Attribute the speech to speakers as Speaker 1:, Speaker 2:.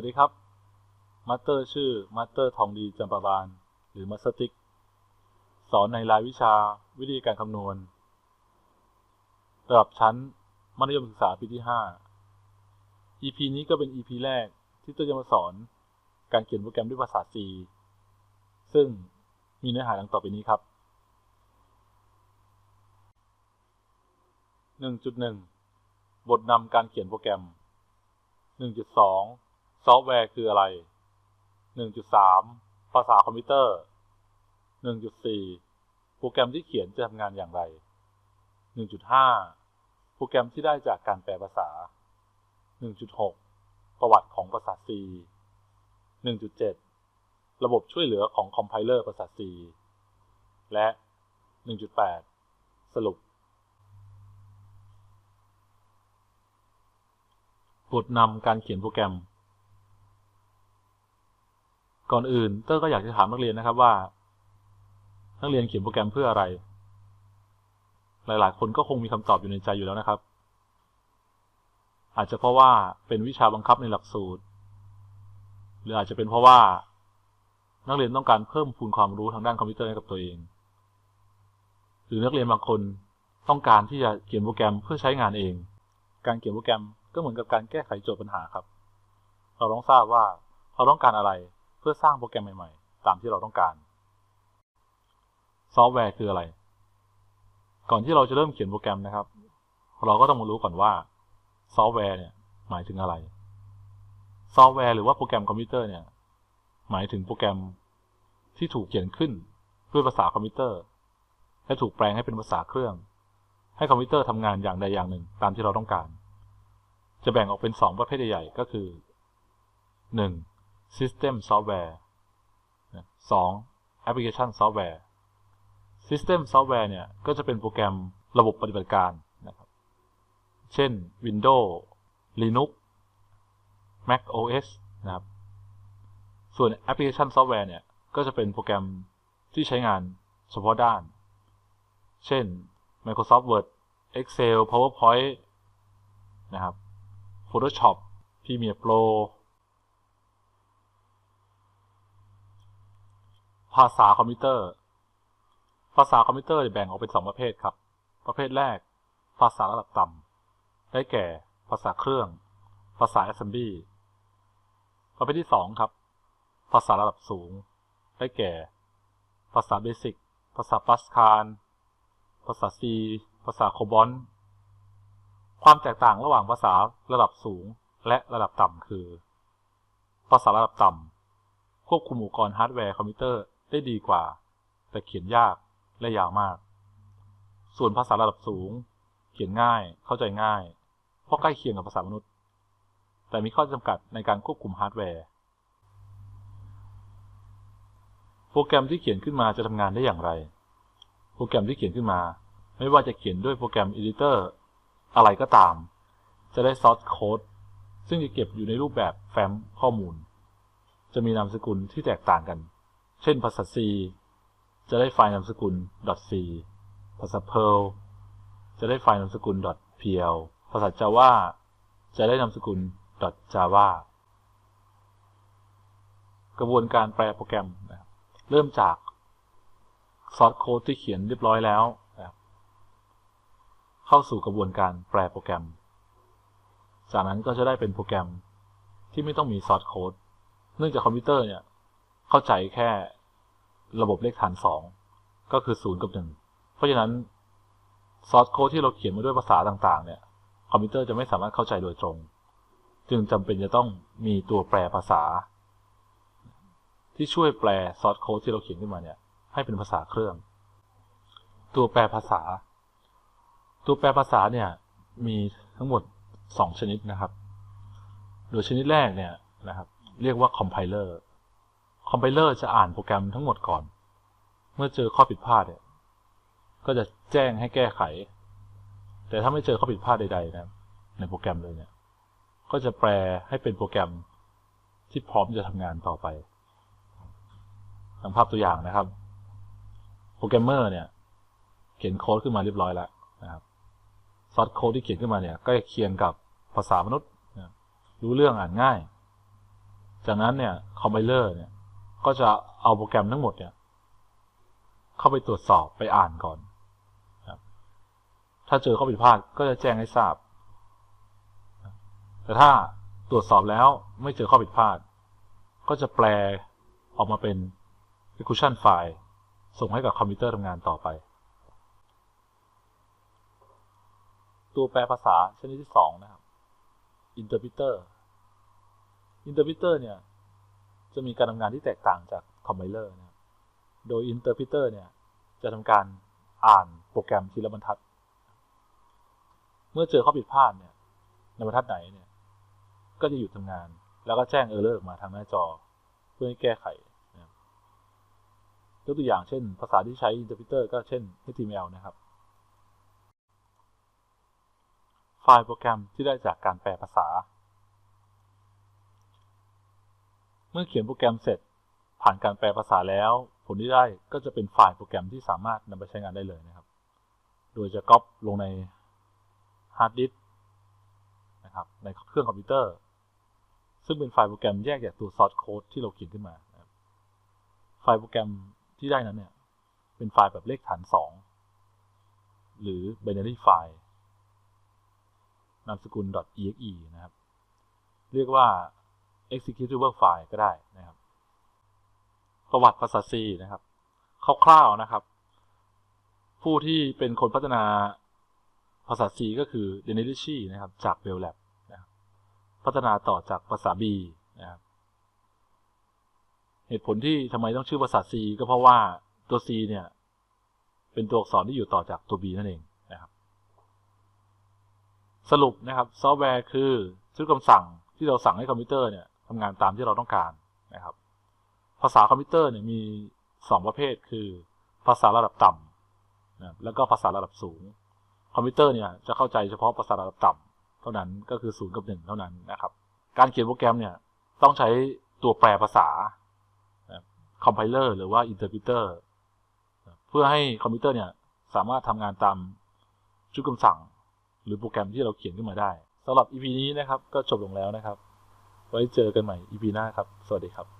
Speaker 1: วัสดีครับมาสเตอร์ชื่อมาสเตอร์ทองดีจำปาบาล หรือมาสเตอร์ติก สอนในรายวิชาวิธีการคำนวณ ระดับชั้น มัธยมศึกษาปีที่ 5 EP นี้ก็เป็น EP แรกที่ต้ยจะมาสอนการเขียนโปรแกรมด้วยภาษา C ซึ่งมีเนื้อหาดังต่อไปนี้ครับ 1.1 บทนำการเขียนโปรแกรม 1.2 ซอฟต์แวร์คืออะไร 1.3 ภาษาคอมพิวเตอร์ 1.4 โปรแกรมที่เขียนจะทำงานอย่างไร 1.5 โปรแกรมที่ได้จากการแปลภาษา 1.6 ประวัติของภาษา C 1.7 ระบบช่วยเหลือของคอมไพเลอร์ภาษา C และ 1.8 สรุปบทนำการเขียนโปรแกรม ก่อนอื่นเตอร์ก็อยากจะถามนักเรียนนะครับว่า นักเรียนเขียนโปรแกรมเพื่ออะไร หลาย ๆ คนก็คงมีคำตอบอยู่ในใจอยู่แล้วนะครับ อาจจะเพราะว่าเป็นวิชาบังคับในหลักสูตร หรืออาจจะเป็นเพราะว่า นักเรียนต้องการเพิ่มพูนความรู้ทางด้านคอมพิวเตอร์ให้กับตัวเอง หรือนักเรียนบางคนต้องการที่จะเขียนโปรแกรมเพื่อใช้งานเอง การเขียนโปรแกรมก็เหมือนกับการแก้ไขโจทย์ปัญหาครับ เราต้องทราบว่าเราต้องการอะไร เพื่อสร้างโปรแกรมใหม่ๆ ตามที่เราต้องการ ซอฟต์แวร์คืออะไร ก่อนที่เราจะเริ่มเขียนโปรแกรมนะครับ เราก็ต้องมารู้ก่อนว่าซอฟต์แวร์เนี่ยหมายถึงอะไร ซอฟต์แวร์หรือว่าโปรแกรมคอมพิวเตอร์เนี่ย หมายถึงโปรแกรมที่ถูกเขียนขึ้นด้วยภาษาคอมพิวเตอร์ และถูกแปลงให้เป็นภาษาเครื่อง ให้คอมพิวเตอร์ทำงานอย่างใดอย่างหนึ่งตามที่เราต้องการ จะแบ่งออกเป็น 2 ประเภทใหญ่ๆก็คือ 1. System Software 2. Application Software System Software เนี่ย ก็จะเป็นโปรแกรมระบบปฏิบัติการนะครับ เช่น Windows Linux Mac OS นะครับ ส่วน Application Software เนี่ย ก็จะเป็นโปรแกรมที่ใช้งานเฉพาะด้าน เช่น Microsoft Word Excel PowerPoint นะครับ Photoshop Premiere Pro ภาษาคอมพิวเตอร์ ภาษาคอมพิวเตอร์แบ่งออกเป็น2ประเภทครับ ประเภทแรก ภาษาระดับต่ำ ได้แก่ ภาษาเครื่อง ภาษา Assembly ประเภทที่2ครับ ภาษาระดับสูง ได้แก่ ภาษาเบสิก ภาษาปัสคาลภาษา C ภาษาโคบอลความแตกต่างระหว่างภาษาระดับสูงและระดับต่ำคือ ภาษาระดับต่ำควบคุมอุปกรณ์ฮาร์ดแวร์คอมพิวเตอร์ ได้ดีกว่า แต่เขียนยากและยาวมาก ส่วนภาษาระดับสูง เขียนง่ายเข้าใจง่าย เพราะใกล้เคียงกับภาษามนุษย์ แต่มีข้อจำกัดในการควบคุมฮาร์ดแวร์โปรแกรมที่เขียนขึ้นมาจะทำงานได้อย่างไร โปรแกรมที่เขียนขึ้นมา ไม่ว่าจะเขียนด้วยโปรแกรม Editor อะไรก็ตาม จะได้ซอสโค้ดซึ่งจะเก็บอยู่ในรูปแบบแฟ้มข้อมูล จะมีนามสกุลที่แตกต่างกัน เช่นภาษา C จะได้ไฟล์นามสกุล .c ภาษา Perl จะได้ไฟล์นามสกุล .pl ภาษา Java จะได้นามสกุล .java กระบวนการแปลโปรแกรมนะครับเริ่มจากซอสโค้ดที่เขียนเรียบร้อยแล้วนะเข้าสู่กระบวนการแปลโปรแกรม จากนั้นก็จะได้เป็นโปรแกรมที่ไม่ต้องมีซอสโค้ด เนื่องจากคอมพิวเตอร์เนี่ย เข้าใจแค่ระบบเลขฐาน2ก็คือ0กับ1เพราะฉะนั้นซอสโค้ดที่เราเขียนมาด้วยภาษาต่างๆ เนี่ยคอมพิวเตอร์จะไม่สามารถเข้าใจโดยตรง จึงจำเป็นจะต้องมีตัวแปลภาษา ที่ช่วยแปลซอสโค้ดที่เราเขียนขึ้นมาเนี่ย ให้เป็นภาษาเครื่อง ตัวแปลภาษา ตัวแปลภาษาเนี่ยมีทั้งหมด 2 ชนิดนะครับ โดยชนิดแรกเนี่ยนะครับ เรียกว่าคอมไพเลอร์ คอมไพเลอร์จะอ่านโปรแกรมทั้งหมดก่อน เมื่อเจอข้อผิดพลาดเนี่ย ก็จะแจ้งให้แก้ไข แต่ถ้าไม่เจอข้อผิดพลาดใดๆนะในโปรแกรมเลยเนี่ย ก็จะแปลให้เป็นโปรแกรมที่พร้อมจะทำงานต่อไปดังภาพตัวอย่างนะครับ โปรแกรมเมอร์เนี่ย เขียนโค้ดขึ้นมาเรียบร้อยแล้วนะครับซอสโค้ดที่เขียนขึ้นมาเนี่ยกล้เคียงกับภาษามนุษย์ รู้เรื่องอ่านง่าย จากนั้นเนี่ยคอมไพเลอร์เนี่ย ก็จะเอาโปรแกรมทั้งหมดเนี่ย เข้าไปตรวจสอบไปอ่านก่อนถ้าเจอข้อผิดพลาดก็จะแจ้งให้ทราบ แต่ถ้าตรวจสอบแล้วไม่เจอข้อผิดพลาด ก็จะแปลออกมาเป็น execution file ส่งให้กับคอมพิวเตอร์ทำงานต่อไป ตัวแปลภาษาชนิดที่สองนะครับ interpreter interpreter เนี่ย จะมีการทำงานที่แตกต่างจาก compiler นะครับโดย interpreter เนี่ยจะทำการอ่านโปรแกรมทีละบรรทัด เมื่อเจอข้อผิดพลาดเนี่ยในบรรทัดไหนเนี่ยก็จะหยุดทำงาน แล้วก็แจ้ง error อร์ออกมาทางหน้าจอ เพื่อให้แก้ไขนะครับยกตัวอย่างเช่น ภาษาที่ใช้ interpreter ก็เช่น HTML นะครับ ไฟล์โปรแกรมที่ได้จากการแปลภาษา เมื่อเขียนโปรแกรมเสร็จ ผ่านการแปลภาษาแล้ว ผลที่ได้ก็จะเป็นไฟล์โปรแกรมที่สามารถนำไปใช้งานได้เลยนะครับ โดยจะก๊อปลงในฮาร์ดดิสนะครับในเครื่องคอมพิวเตอร์ ซึ่งเป็นไฟล์โปรแกรมแยกจากตัวซอสโค้ดที่เราเขียนขึ้นมาไฟล์โปรแกรมที่ได้นั้นเนี่ยเป็นไฟล์แบบเลขฐาน 2 หรือ binary file นามสกุล .exe นะครับ เรียกว่า executable file ก็ได้นะครับ ประวัติภาษา C นะครับคร่าวๆนะครับ ผู้ที่เป็นคนพัฒนาภาษา C ก็คือ d e n i l i c h i นะครับจาก Bell Lab นะครับพัฒนาต่อจากภาษา B นะครับเหตุผลที่ทำไมต้องชื่อภาษา C ก็เพราะว่าตัว C เนี่ย เป็นตัวอักษรที่อยู่ต่อจากตัว B นั่นเองนะครับ สรุปนะครับ ซอฟต์แวร์คือชุดคำสั่งที่เราสั่งให้คอมพิวเตอร์เนี่ย ทำงานตามที่เราต้องการนะครับ ภาษาคอมพิวเตอร์เนี่ยมี 2 ประเภทคือ ภาษาระดับต่ำนะแล้วก็ภาษาระดับสูง คอมพิวเตอร์เนี่ยจะเข้าใจเฉพาะภาษาระดับต่ำเท่านั้นก็คือ0กับ1เท่านั้นนะครับ การเขียนโปรแกรมเนี่ยต้องใช้ตัวแปลภาษาคอมไพเลอร์หรือว่าอินเตอร์พิเตอร์เพื่อให้คอมพิวเตอร์เนี่ยสามารถทำงานตามชุดคำสั่ง หรือโปรแกรมที่เราเขียนขึ้นมาได้สำหรับ EP นี้นะครับก็จบลงแล้วนะครับ ไว้เจอกันใหม่ EP หน้าครับ สวัสดีครับ